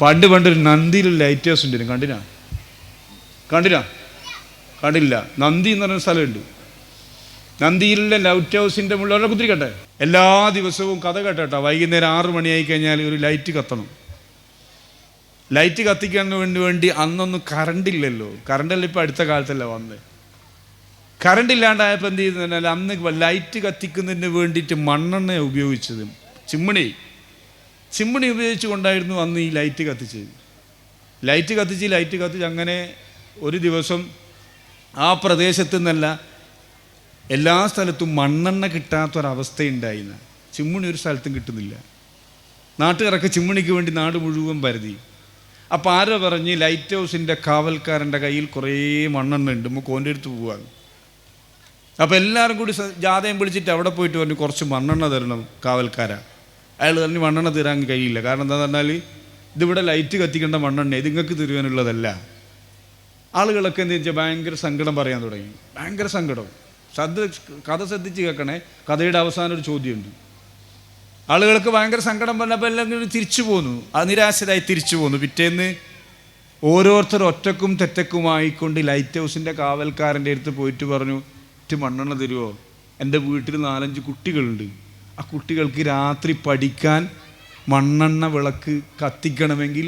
പണ്ട് പണ്ട് ഒരു നന്ദിയിൽ ലൈറ്റ് ഹൗസ് ഉണ്ടായിരുന്നു കണ്ടിനാ? കണ്ടിനാ? കണ്ടില്ല. നന്ദി എന്ന് പറഞ്ഞ സ്ഥലമുണ്ട്. നന്ദിയിലെ ലൈറ്റ് ഹൗസിന്റെ മുകളിലുള്ള കുത്തിരിക്കട്ടെ. എല്ലാ ദിവസവും കഥ കേട്ടോ വൈകുന്നേരം ആറ് മണിയായി കഴിഞ്ഞാൽ ഒരു ലൈറ്റ് കത്തണം. ലൈറ്റ് കത്തിക്കാൻ വേണ്ടി അന്നൊന്നും കറണ്ട് ഇല്ലല്ലോ. കറണ്ടല്ല ഇപ്പോൾ അടുത്ത കാലത്തല്ല വന്നത് കറണ്ട് ഇല്ലാണ്ടായപ്പോൾ എന്ത് ചെയ്തെന്നാൽ അന്ന് ലൈറ്റ് കത്തിക്കുന്നതിന് വേണ്ടിയിട്ട് മണ്ണെണ്ണ ഉപയോഗിച്ചത്. ചിമ്മിണി. ചിമ്മിണി ഉപയോഗിച്ച് കൊണ്ടായിരുന്നു അന്ന് ഈ ലൈറ്റ് കത്തിച്ചത്. ലൈറ്റ് കത്തിച്ച് ലൈറ്റ് കത്തിച്ച് അങ്ങനെ ഒരു ദിവസം ആ പ്രദേശത്തു നിന്നല്ല എല്ലാ സ്ഥലത്തും മണ്ണെണ്ണ കിട്ടാത്തൊരവസ്ഥയുണ്ടായിന്ന്. ചിമ്മിണി ഒരു സ്ഥലത്തും കിട്ടുന്നില്ല. നാട്ടുകാരൊക്കെ ചിമ്മിണിക്ക് വേണ്ടി നാട് മുഴുവൻ പരതി. അപ്പോൾ ആരോ പറഞ്ഞ് ലൈറ്റ് ഹൗസിന്റെ കാവൽക്കാരന്റെ കയ്യിൽ കുറേ മണ്ണെണ്ണ ഉണ്ട് നമുക്ക് ഓന്റെ അടുത്ത് പോവാണ് അപ്പോൾ എല്ലാവരും കൂടി ജാതയം വിളിച്ചിട്ട് അവിടെ പോയിട്ട് പറഞ്ഞു കുറച്ച് മണ്ണെണ്ണ തരണം കാവൽക്കാരാ. അയാൾ പറഞ്ഞു മണ്ണെണ്ണ തീരാൻ കഴിയില്ല. കാരണം എന്താണെന്ന് പറഞ്ഞാൽ ഇതിവിടെ ലൈറ്റ് കത്തിക്കേണ്ട മണ്ണെണ്ണ ഇത് നിങ്ങൾക്ക് തീരുവാനുള്ളതല്ല. ആളുകളൊക്കെ എന്താ വെച്ചാൽ ഭയങ്കര സങ്കടം പറയാൻ തുടങ്ങി. ഭയങ്കര സങ്കടം. ശ്രദ്ധ കഥ ശ്രദ്ധിച്ച് കേൾക്കണേ കഥയുടെ അവസാനം ഒരു ചോദ്യമുണ്ട്. ആളുകൾക്ക് ഭയങ്കര സങ്കടം പറഞ്ഞപ്പോൾ എല്ലാം തിരിച്ചു പോന്നു. നിരാശരായി തിരിച്ചു പോന്നു. പിറ്റേന്ന് ഓരോരുത്തർ ഒറ്റക്കും തെറ്റക്കുമായിക്കൊണ്ട് ലൈറ്റ് ഹൗസിന്റെ കാവൽക്കാരന്റെ അടുത്ത് പോയിട്ട് പറഞ്ഞു മണ്ണെണ്ണ തരുമോ എന്റെ വീട്ടിൽ നാലഞ്ച് കുട്ടികളുണ്ട്. ആ കുട്ടികൾക്ക് രാത്രി പഠിക്കാൻ മണ്ണെണ്ണ വിളക്ക് കത്തിക്കണമെങ്കിൽ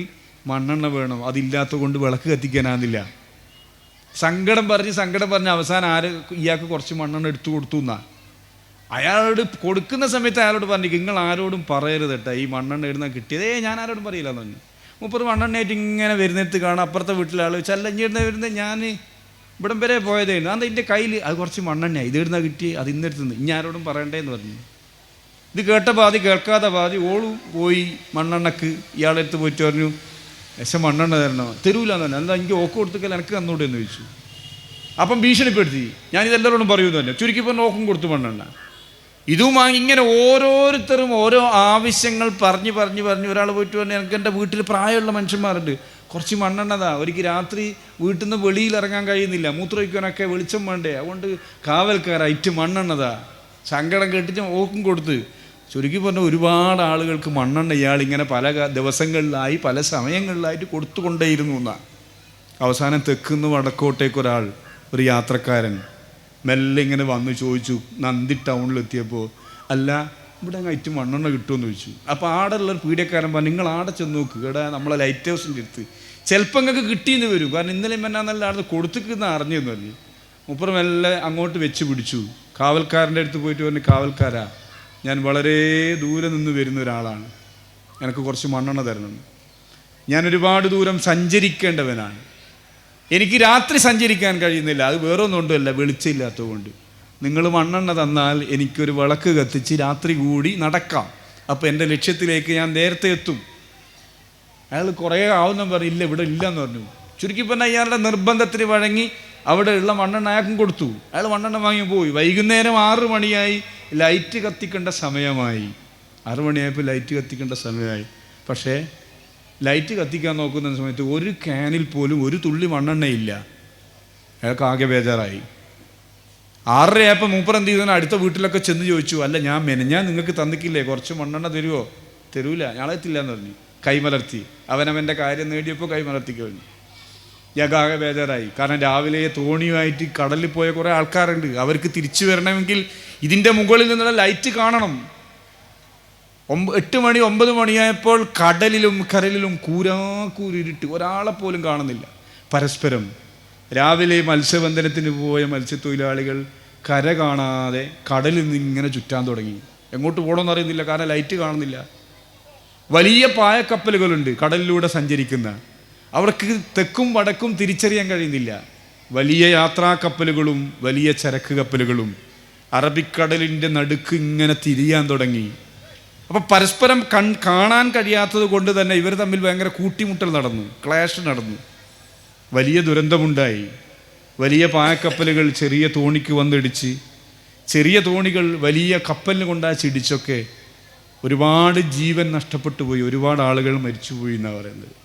മണ്ണെണ്ണ വേണം. അതില്ലാത്ത കൊണ്ട് വിളക്ക് കത്തിക്കാനാകുന്നില്ല. സങ്കടം പറഞ്ഞ് സങ്കടം പറഞ്ഞ് അവസാനം ആര് ഇയാൾക്ക് കുറച്ച് മണ്ണെണ്ണ എടുത്തു കൊടുത്തു എന്നാ. അയാളോട് കൊടുക്കുന്ന സമയത്ത് അയാളോട് പറഞ്ഞു നിങ്ങൾ ആരോടും പറയരുത് കേട്ടോ ഈ മണ്ണെണ്ണ ഇടുന്ന കിട്ടിയത്? ഞാൻ ആരോടും പറയില്ല എന്ന് പറഞ്ഞു. മുപ്പത് മണ്ണെണ്ണയായിട്ട് ഇങ്ങനെ വരുന്നിടത്ത് കാണാം. അപ്പുറത്തെ വീട്ടിലെ ആൾ ചല്ലഞ്ഞിടുന്ന വരുന്നത് ഞാൻ ഇവിടം വരെ പോയതായിരുന്നു അത് എന്റെ കയ്യിൽ അത് കുറച്ച് മണ്ണെണ്ണയാണ് ഇത് ഇടുന്ന കിട്ടി അത് ഇന്നെടുത്തുനിന്ന് ഇനി ആരോടും പറയണ്ടേന്ന് പറഞ്ഞു. ഇത് കേട്ട പാതി കേൾക്കാത്ത പാതി ഓളും പോയി മണ്ണെണ്ണക്ക് ഇയാളെ അടുത്ത് പോയിട്ട് പറഞ്ഞു എശ മണ്ണെണ്ണ തരണം. തരൂലെന്ന് പറഞ്ഞു. എന്താ എനിക്ക് ഓക്ക് കൊടുത്തിക്കല്ല എനിക്ക് തന്നോട്ടെ എന്ന് ചോദിച്ചു. അപ്പം ഭീഷണിപ്പെടുത്തി. പറയൂന്ന് തന്നെ ചുരുക്കി പറഞ്ഞ ഓക്കും കൊടുത്തു മണ്ണെണ്ണ. ഇതും ഇങ്ങനെ ഓരോരുത്തരും ഓരോ ആവശ്യങ്ങൾ പറഞ്ഞ് പറഞ്ഞ് പറഞ്ഞ് ഒരാൾ പോയിട്ട് പറഞ്ഞു എനിക്ക് എന്റെ വീട്ടിൽ പ്രായമുള്ള മനുഷ്യന്മാരുണ്ട്. കുറച്ച് മണ്ണെണ്ണതാ ഒരിക്കൽ രാത്രി വീട്ടിൽ നിന്ന് വെളിയിൽ ഇറങ്ങാൻ കഴിയുന്നില്ല. മൂത്രമൊഴിക്കാനൊക്കെ വെളിച്ചം വേണ്ടേ. അതുകൊണ്ട് കാവൽക്കാരായിട്ട് മണ്ണെണ്ണതാ സങ്കടം കെട്ടിച്ച് ഓക്കും കൊടുത്ത്. ചുരുക്കി പറഞ്ഞാൽ ഒരുപാട് ആളുകൾക്ക് മണ്ണെണ്ണ ഇയാൾ ഇങ്ങനെ പല ദിവസങ്ങളിലായി പല സമയങ്ങളിലായിട്ട് കൊടുത്തുകൊണ്ടേയിരുന്നു എന്നാണ് അവസാനം തെക്കുന്ന് വടക്കോട്ടേക്ക് ഒരാൾ ഒരു യാത്രക്കാരൻ മെല്ലെ ഇങ്ങനെ വന്ന് ചോദിച്ചു നന്ദി ടൗണിലെത്തിയപ്പോൾ അല്ല ഇവിടെ അങ്ങ് മണ്ണെണ്ണ കിട്ടുമെന്ന് ചോദിച്ചു. അപ്പോൾ ആടെ ഉള്ളൊരു പീഡിയക്കാരൻ പറഞ്ഞു നിങ്ങൾ ആടെ ചെന്ന് നോക്ക് ഇവിടെ നമ്മളെ ലൈറ്റ് ഹൗസിന്റെ അടുത്ത്. ചിലപ്പോൾ നിങ്ങൾക്ക് കിട്ടിയെന്ന് വരും കാരണം ഇന്നലെ നല്ല ആടെ കൊടുത്തിക്കുന്ന അറിഞ്ഞെന്ന് അല്ലേ? മുപ്പുറം മെല്ലെ അങ്ങോട്ട് വെച്ച് പിടിച്ചു. കാവൽക്കാരന്റെ അടുത്ത് പോയിട്ട് പറഞ്ഞു കാവൽക്കാരാ ഞാൻ വളരെ ദൂരെ നിന്ന് വരുന്ന ഒരാളാണ്. എനിക്ക് കുറച്ച് മണ്ണെണ്ണ തരണം ഞാൻ ഒരുപാട് ദൂരം സഞ്ചരിക്കേണ്ടവനാണ്. എനിക്ക് രാത്രി സഞ്ചരിക്കാൻ കഴിയുന്നില്ല. അത് വേറെ ഒന്നുകൊണ്ടല്ല വെളിച്ചമില്ലാത്തതുകൊണ്ട്. നിങ്ങൾ മണ്ണെണ്ണ തന്നാൽ എനിക്കൊരു വിളക്ക് കത്തിച്ച് രാത്രി കൂടി നടക്കാം. അപ്പോൾ എന്റെ ലക്ഷ്യത്തിലേക്ക് ഞാൻ നേരത്തെ എത്തും. അയാൾ കുറേ ആവുന്ന പറഞ്ഞു ഇല്ല ഇവിടെ ഇല്ല എന്ന് പറഞ്ഞു. ചുരുക്കി പറഞ്ഞാൽ അയാളുടെ നിർബന്ധത്തിന് വഴങ്ങി അവിടെ ഉള്ള മണ്ണെണ്ണ അയാൾക്കും കൊടുത്തു. അയാൾ മണ്ണെണ്ണ വാങ്ങി പോയി. വൈകുന്നേരം ആറ് മണിയായി. ലൈറ്റ് കത്തിക്കേണ്ട സമയമായി. ആറ് മണിയായപ്പോൾ ലൈറ്റ് കത്തിക്കേണ്ട സമയമായി. പക്ഷേ ലൈറ്റ് കത്തിക്കാൻ നോക്കുന്ന സമയത്ത് ഒരു ക്യാനിൽ പോലും ഒരു തുള്ളി മണ്ണെണ്ണയില്ല. അയാൾക്ക് ആകെ ബേജാറായി. ആറരയായപ്പോൾ മൂപ്പർ എന്ത് ചെയ്തു? അടുത്ത വീട്ടിലൊക്കെ ചെന്ന് ചോദിച്ചു. അല്ല ഞാൻ മെനഞ്ഞാൽ നിങ്ങൾക്ക് തന്നിക്കില്ലേ കുറച്ച് മണ്ണെണ്ണ തരുമോ തരൂല. ഞാളെത്തില്ല എന്ന് പറഞ്ഞു. കൈമലർത്തി. അവനവന്റെ കാര്യം നേടിയപ്പോൾ കൈമലർത്തി കഴിഞ്ഞു യഗാകെ ബേജാറായി കാരണം രാവിലെ തോണിയുമായിട്ട് കടലിൽ പോയ കുറേ ആൾക്കാരുണ്ട്. അവർക്ക് തിരിച്ചു വരണമെങ്കിൽ ഇതിന്റെ മുകളിൽ നിന്നുള്ള ലൈറ്റ് കാണണം. ഒമ്പ എട്ട് മണി ഒമ്പത് മണിയായപ്പോൾ കടലിലും കരലിലും കൂരാക്കൂരിട്ട് ഒരാളെ പോലും കാണുന്നില്ല. പരസ്പരം രാവിലെ മത്സ്യബന്ധനത്തിന് പോയ മത്സ്യത്തൊഴിലാളികൾ കര കാണാതെ കടലിൽ നിന്ന് ഇങ്ങനെ ചുറ്റാൻ തുടങ്ങി. എങ്ങോട്ട് പോകണമെന്ന് അറിയുന്നില്ല കാരണം ലൈറ്റ് കാണുന്നില്ല. വലിയ പായക്കപ്പലുകളുണ്ട് കടലിലൂടെ സഞ്ചരിക്കുന്ന. അവർക്ക് തെക്കും വടക്കും തിരിച്ചറിയാൻ കഴിയുന്നില്ല. വലിയ യാത്രാ കപ്പലുകളും വലിയ ചരക്ക് കപ്പലുകളും അറബിക്കടലിന്റെ നടുക്ക് ഇങ്ങനെ തിരിയാൻ തുടങ്ങി. അപ്പോൾ പരസ്പരം കൺ കാണാൻ കഴിയാത്തത് കൊണ്ട് തന്നെ ഇവർ തമ്മിൽ ഭയങ്കര കൂട്ടിമുട്ടൽ നടന്നു ക്ലാഷ് നടന്നു. വലിയ ദുരന്തമുണ്ടായി. വലിയ പായക്കപ്പലുകൾ ചെറിയ തോണിക്ക് വന്നിടിച്ച് ചെറിയ തോണികൾ വലിയ കപ്പലിന് കൊണ്ടാച്ചിടിച്ചൊക്കെ ഒരുപാട് ജീവൻ നഷ്ടപ്പെട്ടു പോയി ഒരുപാട് ആളുകൾ മരിച്ചുപോയി എന്നാണ് പറയുന്നത്.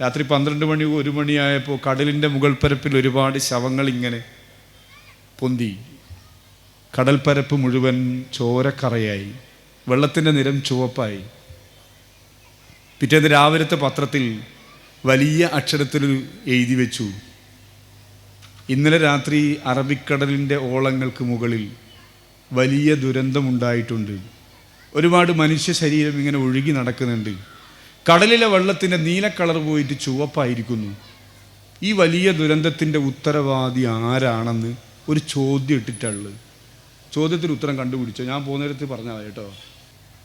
രാത്രി പന്ത്രണ്ട് മണി ഒരു മണിയായപ്പോൾ കടലിന്റെ മുകൾ പരപ്പിൽ ഒരുപാട് ശവങ്ങൾ ഇങ്ങനെ പൊന്തി. കടൽപ്പരപ്പ് മുഴുവൻ ചോരക്കറയായി. വെള്ളത്തിന്റെ നിരം ചുവപ്പായി. പിറ്റേന്ന് രാവിലത്തെ പത്രത്തിൽ വലിയ അക്ഷരത്തിൽ എഴുതി വെച്ചു. ഇന്നലെ രാത്രി അറബിക്കടലിന്റെ ഓളങ്ങൾക്ക് മുകളിൽ വലിയ ദുരന്തമുണ്ടായിട്ടുണ്ട്. ഒരുപാട് മനുഷ്യ ശരീരം ഇങ്ങനെ ഒഴുകി നടക്കുന്നുണ്ട്. കടലിലെ വെള്ളത്തിന്റെ നീല കളർ പോയിട്ട് ചുവപ്പായിരിക്കുന്നു. ഈ വലിയ ദുരന്തത്തിന്റെ ഉത്തരവാദി ആരാണെന്ന് ഒരു ചോദ്യം ഇട്ടിട്ടുള്ളത്. ചോദ്യത്തിന് ഉത്തരം കണ്ടുപിടിച്ചോ? ഞാൻ പോകുന്നിടത്ത് പറഞ്ഞതാണ് കേട്ടോ.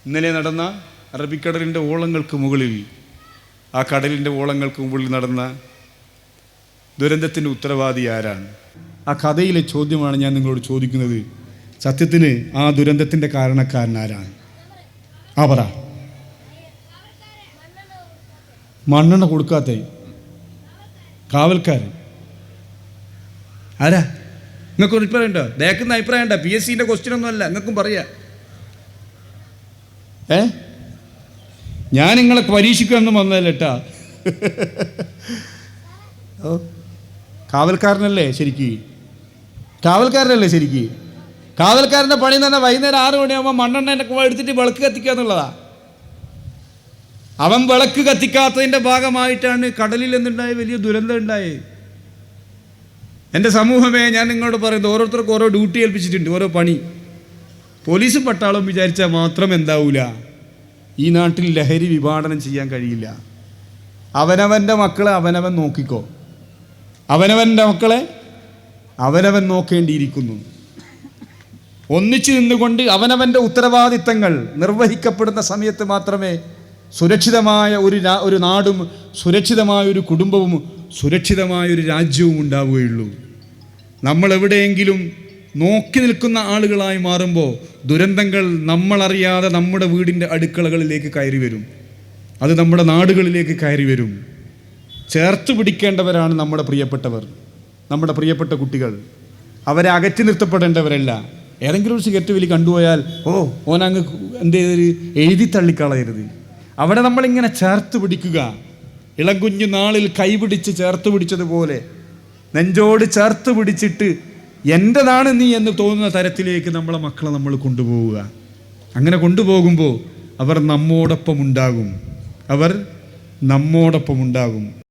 ഇന്നലെ നടന്ന അറബിക്കടലിന്റെ ഓളങ്ങൾക്ക് മുകളിൽ ആ കടലിന്റെ ഓളങ്ങൾക്ക് മുകളിൽ നടന്ന ദുരന്തത്തിന്റെ ഉത്തരവാദി ആരാണ്? ആ കഥയിലെ ചോദ്യമാണ് ഞാൻ നിങ്ങളോട് ചോദിക്കുന്നത്. സത്യത്തിന് ആ ദുരന്തത്തിന്റെ കാരണക്കാരൻ ആരാണ്? ആ പറ. മണ്ണെണ്ണ കൊടുക്കാത്ത. കാവൽക്കാരൻ. ആരാ? നിങ്ങൾക്ക് ഒരു അഭിപ്രായം ഉണ്ടോ ദേക്കുന്ന അഭിപ്രായം ഉണ്ടോ? പി എസ് സിന്റെ ക്വസ്റ്റ്യൻ ഒന്നും അല്ല. നിങ്ങൾക്കും പറയാ. ഏ? ഞാൻ നിങ്ങളെ പരീക്ഷിക്കാനൊന്നും വന്നതല്ല കേട്ടാ ഓ കാവൽക്കാരനല്ലേ ശരിക്ക്? കാവൽക്കാരനല്ലേ ശരിക്ക്? കാവൽക്കാരന്റെ പണി തന്നെ വൈകുന്നേരം ആറ് മണിയാകുമ്പോൾ മണ്ണെണ്ണ എടുത്തിട്ട് വിളക്ക് കത്തിക്കുക എന്നുള്ളതാ അവൻ വിളക്ക് കത്തിക്കാത്തതിന്റെ ഭാഗമായിട്ടാണ് കടലിൽ എന്തുണ്ടായ വലിയ ദുരന്തം ഉണ്ടായത് എന്റെ സമൂഹമേ ഞാൻ നിങ്ങളോട് പറയുന്നത് ഓരോരുത്തർക്കും ഓരോ ഡ്യൂട്ടി ഏൽപ്പിച്ചിട്ടുണ്ട് ഓരോ പണി. പോലീസ് പട്ടാളം വിചാരിച്ചാൽ മാത്രം എന്താവൂല. ഈ നാട്ടിൽ ലഹരി വിഭാടനം ചെയ്യാൻ കഴിയില്ല. അവനവന്റെ മക്കളെ അവനവൻ നോക്കിക്കോ. അവനവന്റെ മക്കളെ അവനവൻ നോക്കേണ്ടിയിരിക്കുന്നു. ഒന്നിച്ചു നിന്നുകൊണ്ട് അവനവന്റെ ഉത്തരവാദിത്തങ്ങൾ നിർവഹിക്കപ്പെടുന്ന സമയത്ത് മാത്രമേ സുരക്ഷിതമായ ഒരു ഒരു നാടും സുരക്ഷിതമായ ഒരു കുടുംബവും സുരക്ഷിതമായ ഒരു രാജ്യവും ഉണ്ടാവുകയുള്ളൂ. നമ്മൾ എവിടെയെങ്കിലും നോക്കി നിൽക്കുന്ന ആളുകളായി മാറുമ്പോൾ ദുരന്തങ്ങൾ നമ്മളറിയാതെ നമ്മുടെ വീടിന്റെ അടുക്കളകളിലേക്ക് കയറി വരും. അത് നമ്മുടെ നാടുകളിലേക്ക് കയറി വരും. ചേർത്ത് പിടിക്കേണ്ടവരാണ് നമ്മുടെ പ്രിയപ്പെട്ടവർ നമ്മുടെ പ്രിയപ്പെട്ട കുട്ടികൾ. അവരെ അകറ്റി നിർത്തപ്പെടേണ്ടവരല്ല. ഏതെങ്കിലും ഒരു സിഗരറ്റ് വലി കണ്ടുപോയാൽ ഓ ഓനങ്ങ് എന്ത് എഴുതി തള്ളിക്കളയരുത്. അവിടെ നമ്മളിങ്ങനെ ചേർത്ത് പിടിക്കുക. ഇളംകുഞ്ഞു നാളിൽ കൈപിടിച്ച് ചേർത്ത് പിടിച്ചതുപോലെ. നെഞ്ചോട് ചേർത്ത് പിടിച്ചിട്ട് എന്റെതാണ് നീ എന്ന് തോന്നുന്ന തരത്തിലേക്ക് നമ്മളെ മക്കളെ നമ്മൾ കൊണ്ടുപോവുക. അങ്ങനെ കൊണ്ടുപോകുമ്പോൾ അവർ നമ്മോടൊപ്പം ഉണ്ടാകും. അവർ നമ്മോടൊപ്പം ഉണ്ടാകും.